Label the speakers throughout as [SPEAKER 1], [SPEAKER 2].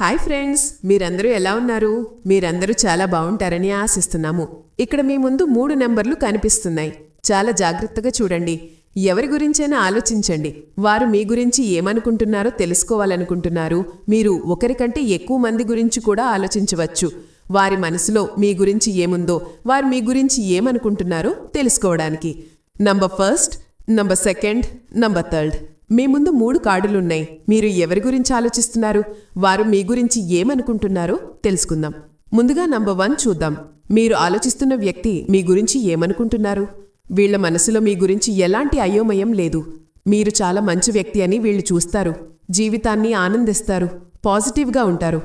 [SPEAKER 1] Hi friends మీరందరూ ఎలా ఉన్నారు? మీరందరూ చాలా బాగుంటారని ఆశిస్తున్నాము. ఇక్కడ మీ ముందు మూడు నెంబర్లు కనిపిస్తున్నాయి. చాలా జాగ్రత్తగా చూడండి. ఎవరి గురించైనా ఆలోచించండి. వారు మీ గురించి ఏమనుకుంటున్నారో తెలుసుకోవాలనుకుంటున్నారు. మీరు ఒకరికంటే ఎక్కువ మంది గురించి కూడా ఆలోచించవచ్చు. వారి మనసులో మీ గురించి ఏముందో వారు మీ గురించి ఏమనుకుంటున్నారో తెలుసుకోవడానికి. Number first number second number third మీ ముందు మూడు కార్డులున్నాయి మీరు ఎవరి గురించి ఆలోచిస్తున్నారు? వారు మీ గురించి ఏమనుకుంటున్నారో తెలుసుకుందాం. ముందుగా నంబర్ వన్ చూద్దాం. మీరు ఆలోచిస్తున్న వ్యక్తి మీ గురించి ఏమనుకుంటున్నారు? వీళ్ళ మనసులో మీ గురించి ఎలాంటి అయోమయం లేదు. మీరు చాలా మంచి వ్యక్తి అని వీళ్ళు చూస్తారు. జీవితాన్ని ఆనందిస్తారు. పాజిటివ్గా ఉంటారు.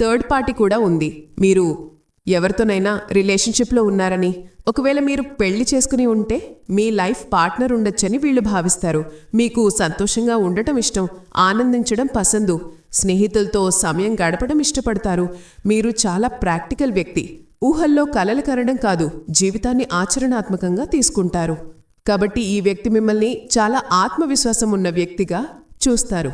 [SPEAKER 1] థర్డ్ పార్టీ కూడా ఉంది. మీరు ఎవరితోనైనా రిలేషన్షిప్లో ఉన్నారని ఒకవేళ మీరు పెళ్ళి చేసుకుని ఉంటే మీ లైఫ్ పార్ట్నర్ ఉండొచ్చని వీళ్ళు భావిస్తారు. మీకు సంతోషంగా ఉండటం ఇష్టం ఆనందించడం పసందు. స్నేహితులతో సమయం గడపడం ఇష్టపడతారు. మీరు చాలా ప్రాక్టికల్ వ్యక్తి. ఊహల్లో కలలు కనడం కాదు జీవితాన్ని ఆచరణాత్మకంగా తీసుకుంటారు. కాబట్టి ఈ వ్యక్తి మిమ్మల్ని చాలా ఆత్మవిశ్వాసం ఉన్న వ్యక్తిగా చూస్తారు.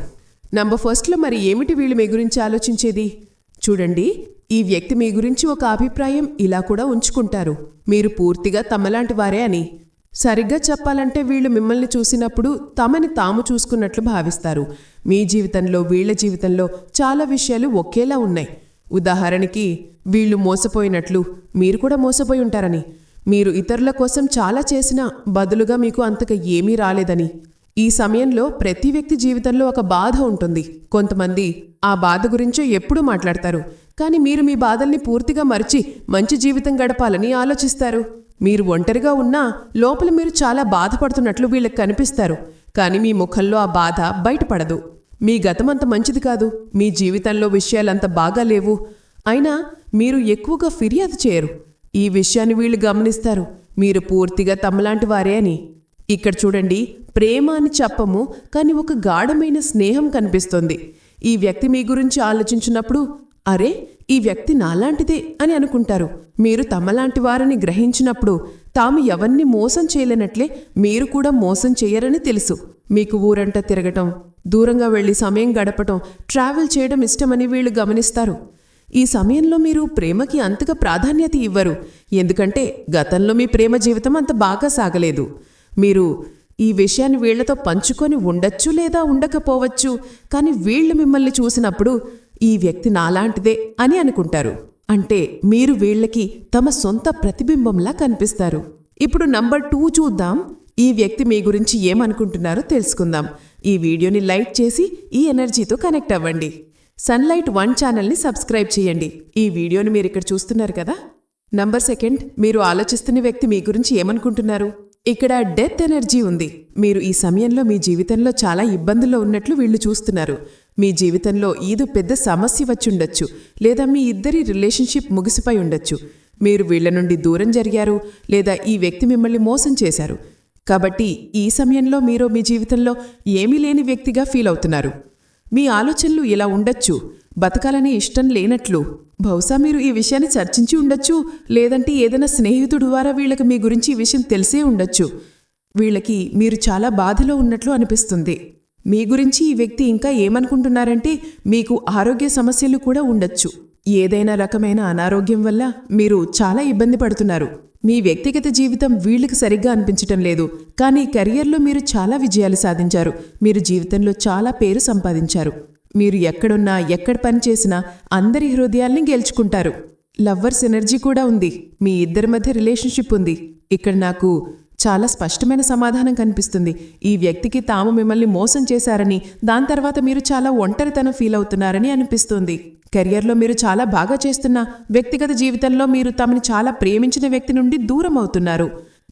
[SPEAKER 1] నంబర్ ఫస్ట్లో మరి ఏమిటి వీళ్ళు మీ గురించి ఆలోచించేది? చూడండి. ఈ వ్యక్తి మీ గురించి ఒక అభిప్రాయం ఇలా కూడా ఉంచుకుంటారు. మీరు పూర్తిగా తమలాంటి వారే అని. సరిగ్గా చెప్పాలంటే వీళ్ళు మిమ్మల్ని చూసినప్పుడు తమని తాము చూసుకున్నట్లు భావిస్తారు. మీ జీవితంలో వీళ్ళ జీవితంలో చాలా విషయాలు ఒకేలా ఉన్నాయి. ఉదాహరణకి వీళ్ళు మోసపోయినట్లు మీరు కూడా మోసపోయి ఉంటారని. మీరు ఇతరుల కోసం చాలా చేసినా బదులుగా మీకు అంతగా ఏమీ రాలేదని. ఈ సమయంలో ప్రతి వ్యక్తి జీవితంలో ఒక బాధ ఉంటుంది. కొంతమంది ఆ బాధ గురించో ఎప్పుడూ మాట్లాడతారు. కానీ మీరు మీ బాధల్ని పూర్తిగా మరిచి మంచి జీవితం గడపాలని ఆలోచిస్తారు. మీరు ఒంటరిగా ఉన్నా లోపల మీరు చాలా బాధపడుతున్నట్లు వీళ్ళకి కనిపిస్తారు. కానీ మీ ముఖంలో ఆ బాధ బయటపడదు. మీ గతమంత మంచిది కాదు. మీ జీవితంలో విషయాలంత బాగా లేవు. అయినా మీరు ఎక్కువగా ఫిర్యాదు చేయరు. ఈ విషయాన్ని వీళ్ళు గమనిస్తారు. మీరు పూర్తిగా తమలాంటి వారే అని. ఇక్కడ చూడండి ప్రేమ అని చెప్పము కానీ ఒక గాఢమైన స్నేహం కనిపిస్తుంది. ఈ వ్యక్తి మీ గురించి ఆలోచించినప్పుడు అరే ఈ వ్యక్తి నాలాంటిదే అని అనుకుంటారు. మీరు తమలాంటి వారని గ్రహించినప్పుడు తాము ఎవరిని మోసం చేయలేనట్లే మీరు కూడా మోసం చేయరని తెలుసు. మీకు ఊరంట తిరగటం దూరంగా వెళ్ళి సమయం గడపటం ట్రావెల్ చేయడం ఇష్టమని వీళ్ళు గమనిస్తారు. ఈ సమయంలో మీరు ప్రేమకి అంతగా ప్రాధాన్యత ఇవ్వరు. ఎందుకంటే గతంలో మీ ప్రేమ జీవితం అంత బాగా సాగలేదు. మీరు ఈ విషయాన్ని వీళ్ళతో పంచుకొని ఉండొచ్చు లేదా ఉండకపోవచ్చు కానీ వీళ్ళు మిమ్మల్ని చూసినప్పుడు ఈ వ్యక్తి నాలాంటిదే అని అనుకుంటారు. అంటే మీరు వీళ్ళకి తమ సొంత ప్రతిబింబంలా కనిపిస్తారు. ఇప్పుడు నంబర్ టూ చూద్దాం. ఈ వ్యక్తి మీ గురించి ఏమనుకుంటున్నారో తెలుసుకుందాం. ఈ వీడియోని లైక్ చేసి ఈ ఎనర్జీతో కనెక్ట్ అవ్వండి. సన్లైట్ వన్ ఛానల్ని సబ్స్క్రైబ్ చేయండి. ఈ వీడియోని మీరు ఇక్కడ చూస్తున్నారు కదా? నంబర్ సెకండ్ మీరు ఆలోచిస్తున్న వ్యక్తి మీ గురించి ఏమనుకుంటున్నారు? ఇక్కడ డెత్ ఎనర్జీ ఉంది. మీరు ఈ సమయంలో మీ జీవితంలో చాలా ఇబ్బందుల్లో ఉన్నట్లు వీళ్ళు చూస్తున్నారు. మీ జీవితంలో ఏదో పెద్ద సమస్య వచ్చిండొచ్చు. లేదా మీ ఇద్దరి రిలేషన్షిప్ ముగిసిపోయి ఉండొచ్చు. మీరు వీళ్ళ నుండి దూరం జరిగారు. లేదా ఈ వ్యక్తి మిమ్మల్ని మోసం చేశారు. కాబట్టి ఈ సమయంలో మీరు మీ జీవితంలో ఏమీ లేని వ్యక్తిగా ఫీల్ అవుతున్నారు. మీ ఆలోచనలు ఇలా ఉండొచ్చు. బతకాలని ఇష్టం లేనట్లు. బహుశా మీరు ఈ విషయాన్ని చర్చించి ఉండొచ్చు లేదంటే ఏదైనా స్నేహితుడు ద్వారా వీళ్ళకి మీ గురించి ఈ విషయం తెలిసే ఉండొచ్చు. వీళ్ళకి మీరు చాలా బాధలో ఉన్నట్లు అనిపిస్తుంది. మీ గురించి ఈ వ్యక్తి ఇంకా ఏమనుకుంటున్నారంటే మీకు ఆరోగ్య సమస్యలు కూడా ఉండొచ్చు. ఏదైనా రకమైన అనారోగ్యం వల్ల మీరు చాలా ఇబ్బంది పడుతున్నారు. మీ వ్యక్తిగత జీవితం వీళ్ళకి సరిగ్గా అనిపించటం లేదు. కానీ కెరియర్లో మీరు చాలా విజయాలు సాధించారు. మీరు జీవితంలో చాలా పేరు సంపాదించారు. మీరు ఎక్కడున్నా ఎక్కడ పని చేసినా అందరి హృదయాల్ని గెలుచుకుంటారు. లవ్వర్స్ ఎనర్జీ కూడా ఉంది. మీ ఇద్దరి మధ్య రిలేషన్షిప్ ఉంది. ఇక్కడ నాకు చాలా స్పష్టమైన సమాధానం కనిపిస్తుంది. ఈ వ్యక్తికి తాము మిమ్మల్ని మోసం చేశారని దాని తర్వాత మీరు చాలా ఒంటరితనం ఫీల్ అవుతున్నారని అనిపిస్తుంది. కెరియర్లో మీరు చాలా బాగా చేస్తున్న వ్యక్తిగత జీవితంలో మీరు తమని చాలా ప్రేమించిన వ్యక్తి నుండి దూరం అవుతున్నారు.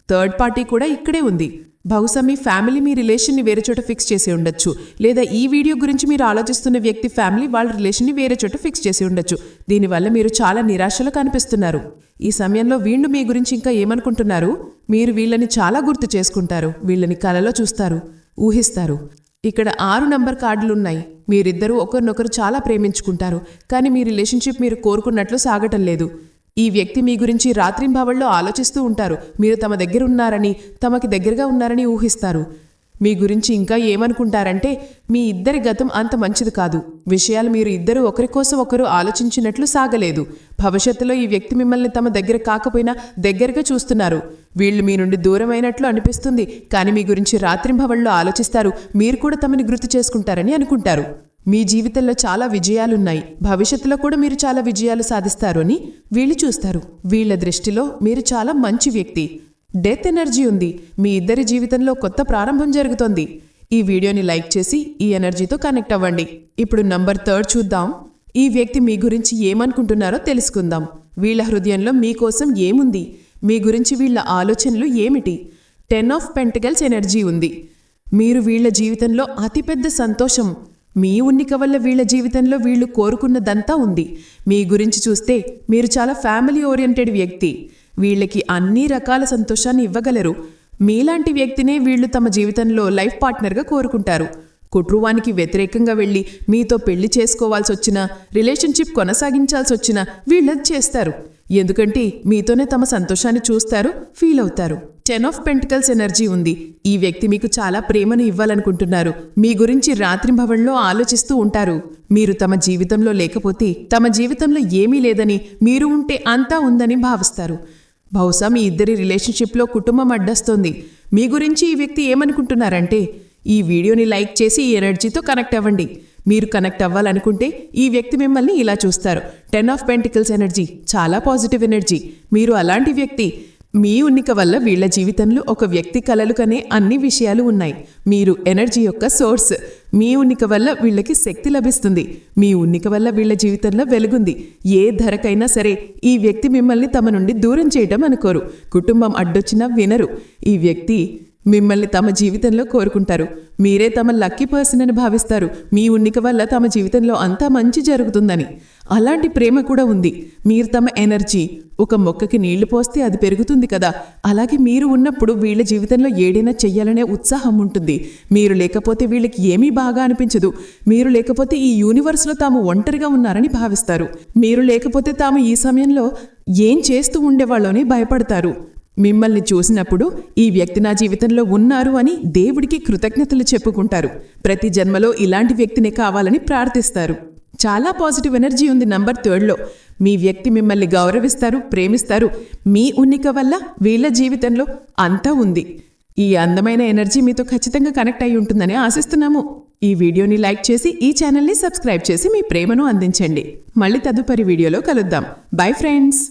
[SPEAKER 1] థర్డ్ పార్టీ కూడా ఇక్కడే ఉంది. బహుశా మీ ఫ్యామిలీ మీ రిలేషన్ని వేరే చోట ఫిక్స్ చేసి ఉండొచ్చు. లేదా ఈ వీడియో గురించి మీరు ఆలోచిస్తున్న వ్యక్తి ఫ్యామిలీ వాళ్ళ రిలేషన్ని వేరే చోట ఫిక్స్ చేసి ఉండొచ్చు. దీనివల్ల మీరు చాలా నిరాశలో కనిపిస్తున్నారు. ఈ సమయంలో వీళ్ళు మీ గురించి ఇంకా ఏమనుకుంటున్నారు? మీరు వీళ్ళని చాలా గుర్తు చేసుకుంటారు. వీళ్ళని కలలో చూస్తారు. ఊహిస్తారు. ఇక్కడ ఆరు నంబర్ కార్డులున్నాయి. మీరిద్దరూ ఒకరినొకరు చాలా ప్రేమించుకుంటారు. కానీ మీ రిలేషన్షిప్ మీరు కోరుకున్నట్లు సాగటం లేదు. ఈ వ్యక్తి మీ గురించి రాత్రింబావళ్ళలో ఆలోచిస్తూ ఉంటారు. మీరు తమ దగ్గర ఉన్నారని తమకి దగ్గరగా ఉన్నారని ఊహిస్తారు. మీ గురించి ఇంకా ఏమనుకుంటారంటే మీ ఇద్దరి గతం అంత మంచిది కాదు. విషయాలు మీరు ఇద్దరు ఒకరి కోసం ఒకరు ఆలోచించినట్లు సాగలేదు. భవిష్యత్తులో ఈ వ్యక్తి మిమ్మల్ని తమ దగ్గర కాకపోయినా దగ్గరగా చూస్తున్నారు. వీళ్ళు మీ నుండి దూరమైనట్లు అనిపిస్తుంది. కానీ మీ గురించి రాత్రింభవళ్ళు ఆలోచిస్తారు. మీరు కూడా తమని గుర్తు చేసుకుంటారని అనుకుంటారు. మీ జీవితంలో చాలా విజయాలున్నాయి. భవిష్యత్తులో కూడా మీరు చాలా విజయాలు సాధిస్తారు అని వీళ్ళు చూస్తారు. వీళ్ళ దృష్టిలో మీరు చాలా మంచి వ్యక్తి. డెత్ ఎనర్జీ ఉంది. మీ ఇద్దరి జీవితంలో కొత్త ప్రారంభం జరుగుతోంది. ఈ వీడియోని లైక్ చేసి ఈ ఎనర్జీతో కనెక్ట్ అవ్వండి. ఇప్పుడు నంబర్ థర్డ్ చూద్దాం. ఈ వ్యక్తి మీ గురించి ఏమనుకుంటున్నారో తెలుసుకుందాం. వీళ్ళ హృదయంలో మీకోసం ఏముంది? మీ గురించి వీళ్ళ ఆలోచనలు ఏమిటి? టెన్ ఆఫ్ పెంటికల్స్ ఎనర్జీ ఉంది. మీరు వీళ్ళ జీవితంలో అతిపెద్ద సంతోషం. మీ ఉన్నిక వల్ల వీళ్ళ జీవితంలో వీళ్ళు కోరుకున్నదంతా ఉంది. మీ గురించి చూస్తే మీరు చాలా ఫ్యామిలీ ఓరియంటెడ్ వ్యక్తి. వీళ్ళకి అన్ని రకాల సంతోషాన్ని ఇవ్వగలరు. మీలాంటి వ్యక్తినే వీళ్ళు తమ జీవితంలో లైఫ్ పార్ట్నర్గా కోరుకుంటారు. కుటుంబానికి వ్యతిరేకంగా వెళ్ళి మీతో పెళ్ళి చేసుకోవాల్సి వచ్చినా రిలేషన్షిప్ కొనసాగించాల్సి వచ్చినా వీళ్ళది చేస్తారు. ఎందుకంటే మీతోనే తమ సంతోషాన్ని చూస్తారు ఫీల్ అవుతారు. టెన్ ఆఫ్ పెంటికల్స్ ఎనర్జీ ఉంది. ఈ వ్యక్తి మీకు చాలా ప్రేమను ఇవ్వాలనుకుంటున్నారు. మీ గురించి రాత్రింభవన్లో ఆలోచిస్తూ ఉంటారు. మీరు తమ జీవితంలో లేకపోతే తమ జీవితంలో ఏమీ లేదని మీరు ఉంటే అంతా ఉందని భావిస్తారు. బహుశా మీ ఇద్దరి రిలేషన్షిప్లో కుటుంబం అడ్డస్తోంది. మీ గురించి ఈ వ్యక్తి ఏమనుకుంటున్నారంటే ఈ వీడియోని లైక్ చేసి ఈ ఎనర్జీతో కనెక్ట్ అవ్వండి. మీరు కనెక్ట్ అవ్వాలనుకుంటే ఈ వ్యక్తి మిమ్మల్ని ఇలా చూస్తారు. టెన్ ఆఫ్ పెంటికల్స్ ఎనర్జీ చాలా పాజిటివ్ ఎనర్జీ. మీరు అలాంటి వ్యక్తి మీ ఉన్నిక వల్ల వీళ్ళ జీవితంలో ఒక వ్యక్తి కలలు కనే అన్ని విషయాలు ఉన్నాయి. మీరు ఎనర్జీ యొక్క సోర్స్. మీ ఉన్నిక వల్ల వీళ్ళకి శక్తి లభిస్తుంది. మీ ఉన్నిక వల్ల వీళ్ళ జీవితంలో వెలుగుంది. ఏ ధరకైనా సరే ఈ వ్యక్తి మిమ్మల్ని తమ నుండి దూరం చేయటం అనుకోరు. కుటుంబం అడ్డొచ్చినా వినరు. ఈ వ్యక్తి మిమ్మల్ని తమ జీవితంలో కోరుకుంటారు. మీరే తమ లక్కీ పర్సన్ అని భావిస్తారు. మీ ఉన్నిక వల్ల తమ జీవితంలో అంతా మంచి జరుగుతుందని. అలాంటి ప్రేమ కూడా ఉంది. మీరు తమ ఎనర్జీ ఒక మొక్కకి నీళ్ళు పోస్తే అది పెరుగుతుంది కదా. అలాగే మీరు ఉన్నప్పుడు వీళ్ళ జీవితంలో ఏడైనా చెయ్యాలనే ఉత్సాహం ఉంటుంది. మీరు లేకపోతే వీళ్ళకి ఏమీ బాగా అనిపించదు. మీరు లేకపోతే ఈ యూనివర్స్లో తాము ఒంటరిగా ఉన్నారని భావిస్తారు. మీరు లేకపోతే తాము ఈ సమయంలో ఏం చేస్తూ ఉండేవాళ్ళని భయపడతారు. మిమ్మల్ని చూసినప్పుడు ఈ వ్యక్తి నా జీవితంలో ఉన్నారు అని దేవుడికి కృతజ్ఞతలు చెప్పుకుంటారు. ప్రతి జన్మలో ఇలాంటి వ్యక్తినే కావాలని ప్రార్థిస్తారు. చాలా పాజిటివ్ ఎనర్జీ ఉంది నంబర్ థర్డ్లో. మీ వ్యక్తి మిమ్మల్ని గౌరవిస్తారు ప్రేమిస్తారు. మీ ఉన్నిక వల్ల వీళ్ళ జీవితంలో అంతా ఉంది. ఈ అందమైన ఎనర్జీ మీతో ఖచ్చితంగా కనెక్ట్ అయి ఉంటుందని ఆశిస్తున్నాము. ఈ వీడియోని లైక్ చేసి ఈ ఛానల్ని సబ్స్క్రైబ్ చేసి మీ ప్రేమను అందించండి. మళ్ళీ తదుపరి వీడియోలో కలుద్దాం. Bye friends!